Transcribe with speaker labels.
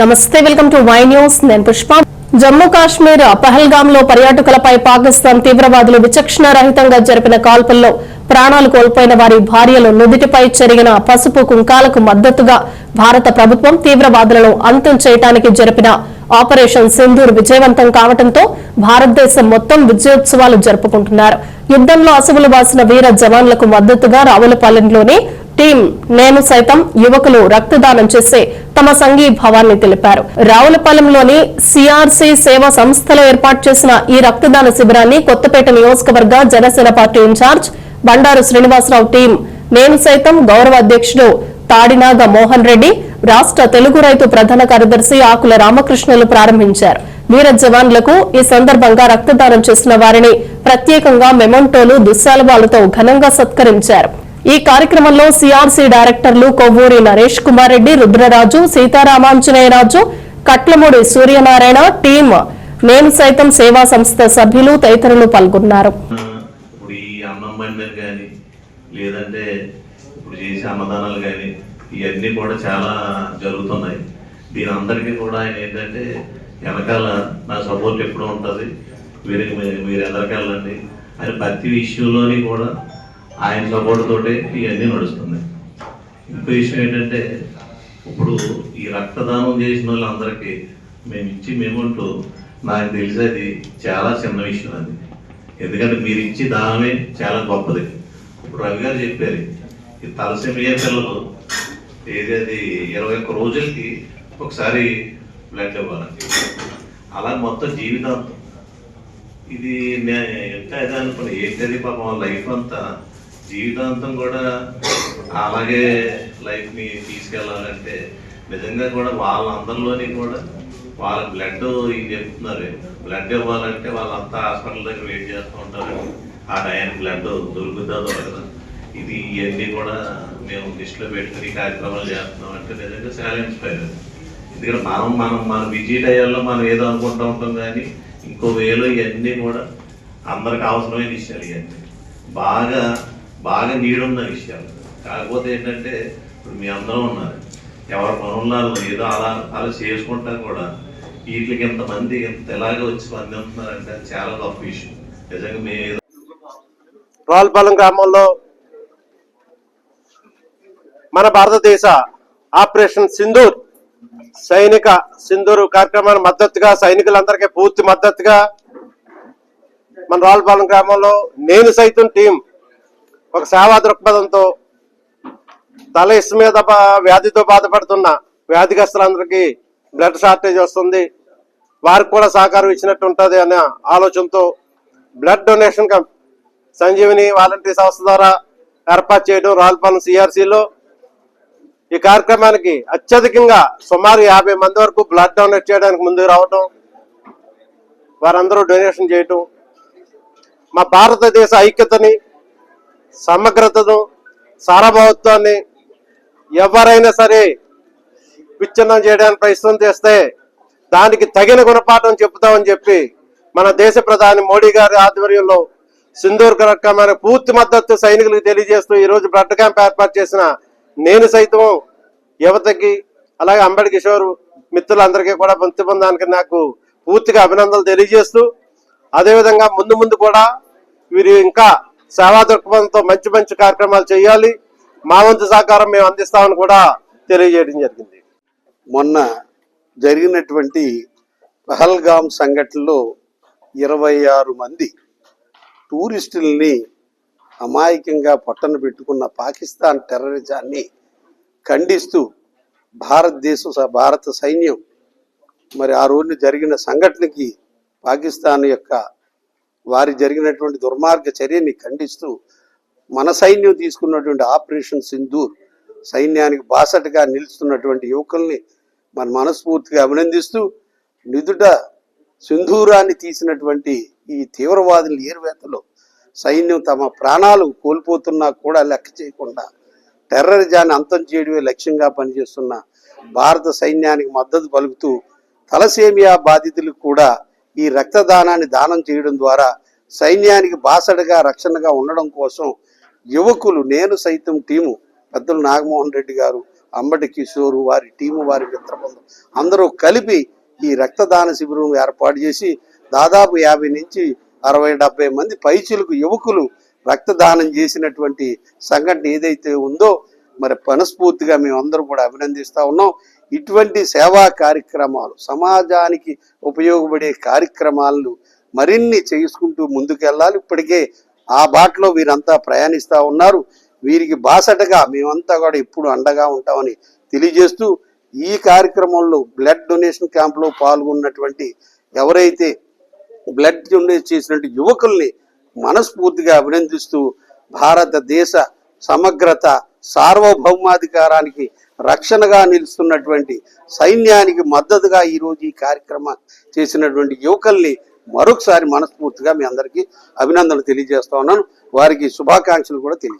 Speaker 1: నమస్తే welcome to Y news. నేను పుష్ప. జమ్మూ కాశ్మీర్ పహల్గామ్లో పర్యాటకులపై పాకిస్తాన్ తీవ్రవాదులు విచక్షణ రహితంగా జరిపిన కాల్పుల్లో ప్రాణాలు కోల్పోయిన వారి భార్యలు నుదుటిపై చెరిగిన పసుపు కుంకాలకు మద్దతుగా భారత ప్రభుత్వం తీవ్రవాదులను అంతం చేయడానికి జరిపిన ఆపరేషన్ సింధూర్ విజయవంతం కావడంతో భారతదేశం మొత్తం విజయోత్సవాలు జరుపుకుంటున్నారు. యుద్దంలో అసువులు వాసిన వీర జవాన్లకు మద్దతుగా రావులపాలెంలోని టీం నేను సైతం యువకులు రక్తదానం చేసే తమ సంఘీభావాన్ని తెలిపారు. రావులపాలెంలోని సిఆర్సీ సేవా సంస్థలో ఏర్పాటు చేసిన ఈ రక్తదాన శిబిరాన్ని కొత్తపేట నియోజకవర్గ Janasena party in-charge Bandaru Srinivasa Rao team నేను సైతం గౌరవ అధ్యక్షుడు తాడినాగ మోహన్ రెడ్డి రాష్ట్ర తెలుగు రైతు ప్రధాన కార్యదర్శి ఆకుల రామకృష్ణులు ప్రారంభించారు. వీర జవాన్లకు ఈ సందర్భంగా రక్తదానం చేసిన వారిని ప్రత్యేకంగా మెమోంటోలు దుస్సాలవాలతో ఘనంగా సత్కరించారు. ఈ కార్యక్రమంలో CRC directors Kovvuri Naresh Kumar Reddy Rudraraju Seetharamanjaneyaraju Katlamudi Suryanarayana team నేను సైతం సేవా సంస్థ సభ్యులు తదితరులు పాల్గొన్నారు.
Speaker 2: అన్నం కానీ లేదంటే ఇప్పుడు చేసే అన్నదానాలు కానీ ఇవన్నీ కూడా చాలా జరుగుతున్నాయి. దీని అందరికీ కూడా ఆయన ఏంటంటే వెనకాల నా సపోర్ట్ ఎప్పుడూ ఉంటుంది. వీరికి మీరు ఎదరికెళ్ళండి అని ప్రతి విషయంలోని కూడా ఆయన సపోర్ట్ తోటే ఇవన్నీ నడుస్తున్నాయి ఇంకో విషయం ఏంటంటే ఇప్పుడు ఈ రక్తదానం చేసిన వాళ్ళందరికీ మేము ఇచ్చి మేముంటూ నాకు తెలిసేది చాలా చిన్న విషయం అది ఎందుకంటే మీరు ఇచ్చి దానమే చాలా గొప్పది ఇప్పుడు రవి గారు చెప్పారు ఈ తలసేమియా పిల్లలు ఏది అది ఇరవై ఒక్క రోజులకి ఒకసారి బ్లడ్ ఇవ్వాలని అలా మొత్తం జీవితాంతం ఇది నేను ఎంత ఇది అనుకున్నా ఏంటది పాపం లైఫ్ అంతా జీవితాంతం కూడా అలాగే లైఫ్ని తీసుకెళ్ళాలంటే నిజంగా కూడా వాళ్ళందరిలోని కూడా వాళ్ళ బ్లడ్ ఇది చెప్తున్నారు. బ్లడ్ ఇవ్వాలంటే వాళ్ళంతా హాస్పిటల్ దగ్గర వెయిట్ చేస్తూ ఉంటారు. ఆ టైం బ్లడ్ దొరుకుతుందో కదా ఇది ఇవన్నీ కూడా మేము దృష్టిలో పెట్టుకుని కార్యక్రమాలు చేస్తున్నాం. అంటే నిజంగా చాలా ఇన్స్పైర్ ఎందుకంటే మనం మనం మన బిజీ టైంలో మనం ఏదో అనుకుంటూ ఉంటాం కానీ ఇంకో వేలో ఇవన్నీ కూడా అందరికి అవసరమైన విషయాలు ఇవన్నీ. బాగా బాగా నీడున్న విషయాలు కాకపోతే ఏంటంటే ఇప్పుడు మీ అందరం ఉన్నారు. ఎవరి పనున్నారు ఏదో అలా అలా చేసుకుంటా కూడా. వీటికి ఇంతమంది ఇంత ఎలాగే వచ్చి స్పందిస్తున్నారంటే అది చాలా గొప్ప విషయం. నిజంగా మేము
Speaker 3: రావులపాలెం గ్రామంలో మన భారతదేశ ఆపరేషన్ సింధూర్ సైనిక సింధూర్ కార్యక్రమానికి మద్దతుగా సైనికులందరికీ పూర్తి మద్దతుగా మన రావులపాలెం గ్రామంలో నేను సైతం టీం ఒక సేవా దృక్పథంతో తల ఇసు మీద వ్యాధితో బాధపడుతున్న వ్యాధిగ్రస్తులందరికీ బ్లడ్ షార్టేజ్ వస్తుంది. వారికి కూడా సహకారం ఇచ్చినట్టు ఉంటుంది అనే ఆలోచనతో బ్లడ్ డొనేషన్ కం- సంజీవిని వాలంటరీ సంస్థ ద్వారా ఏర్పాటు చేయడం రావులపాలెం సిఆర్సీలో. ఈ కార్యక్రమానికి అత్యధికంగా సుమారు యాభై మంది వరకు బ్లడ్ డొనేట్ చేయడానికి ముందుకు రావటం వారందరూ డొనేషన్ చేయటం మా భారతదేశ ఐక్యతని సమగ్రతను సారభావత్వాన్ని ఎవరైనా సరే విచ్ఛిన్నం చేయడానికి ప్రయత్నం చేస్తే దానికి తగిన గుణపాఠం చెప్తామని చెప్పి మన దేశ ప్రధాని మోడీ గారి ఆధ్వర్యంలో సింధూర్ కార్యక్రమాన్ని పూర్తి మద్దతు సైనికులకు తెలియజేస్తూ ఈరోజు బ్లడ్ క్యాంప్ ఏర్పాటు చేసిన నేను సైతం యువతకి అలాగే అంబడి కిషోర్ మిత్రులందరికీ కూడా పొంది పొందడానికి నాకు పూర్తిగా అభినందనలు తెలియజేస్తూ అదేవిధంగా ముందు ముందు కూడా వీరు ఇంకా సేవా దృక్పథంతో మంచి మంచి కార్యక్రమాలు చేయాలి. మా వంతు సహకారం మేము అందిస్తామని కూడా తెలియజేయడం జరిగింది.
Speaker 4: మొన్న జరిగినటువంటి పహల్గామ్ సంఘటనలో ఇరవై ఆరు మంది టూరిస్టుల్ని అమాయకంగా పొట్టన పెట్టుకున్న పాకిస్తాన్ టెర్రరిజాన్ని ఖండిస్తూ భారతదేశ భారత సైన్యం మరి ఆ రోజున జరిగిన సంఘటనకి పాకిస్తాన్ యొక్క వారి జరిగినటువంటి దుర్మార్గ చర్యని ఖండిస్తూ మన సైన్యం తీసుకున్నటువంటి ఆపరేషన్ సింధూర్ సైన్యానికి బాసటగా నిలుస్తున్నటువంటి యువకుల్ని మన మనస్ఫూర్తిగా అభినందిస్తూ నిదుట సింధూరాన్ని తీసినటువంటి ఈ తీవ్రవాదుల ఏరువేతలో సైన్యం తమ ప్రాణాలు కోల్పోతున్నా కూడా లెక్క చేయకుండా టెర్రరిజాన్ని అంతం చేయడమే లక్ష్యంగా పనిచేస్తున్న భారత సైన్యానికి మద్దతు పలుకుతూ తలసేమియా బాధితులకు కూడా ఈ రక్తదానాన్ని దానం చేయడం ద్వారా సైన్యానికి బాసడగా రక్షణగా ఉండడం కోసం యువకులు నేను సైతం టీము పెద్దలు నాగమోహన్ రెడ్డి గారు అంబటి కిషోర్ వారి టీము వారి మిత్రబృందం అందరూ కలిపి ఈ రక్తదాన శిబిరం ఏర్పాటు చేసి దాదాపు యాభై నుంచి అరవై డెబ్బై మంది పైచులకు యువకులు రక్తదానం చేసినటువంటి సంఘటన ఏదైతే ఉందో మరి మనస్ఫూర్తిగా మేమందరం కూడా అభినందిస్తూ ఉన్నాం. ఇటువంటి సేవా కార్యక్రమాలు సమాజానికి ఉపయోగపడే కార్యక్రమాలను మరిన్ని చేసుకుంటూ ముందుకెళ్ళాలి. ఇప్పటికే ఆ బాటలో వీరంతా ప్రయాణిస్తూ ఉన్నారు. వీరికి బాసటగా మేమంతా కూడా ఎప్పుడు అండగా ఉంటామని తెలియజేస్తూ ఈ కార్యక్రమంలో బ్లడ్ డొనేషన్ క్యాంప్లో పాల్గొన్నటువంటి ఎవరైతే బ్లడ్ డొనేట్ చేసినట్టు యువకుల్ని మనస్ఫూర్తిగా అభినందిస్తూ భారతదేశ సమగ్రత సార్వభౌమాధికారానికి రక్షణగా నిలుస్తున్నటువంటి సైన్యానికి మద్దతుగా ఈరోజు ఈ కార్యక్రమం చేసినటువంటి యువకుల్ని మరొకసారి మనస్ఫూర్తిగా మీ అందరికీ అభినందనలు తెలియజేస్తా ఉన్నాను. వారికి శుభాకాంక్షలు కూడా తెలియ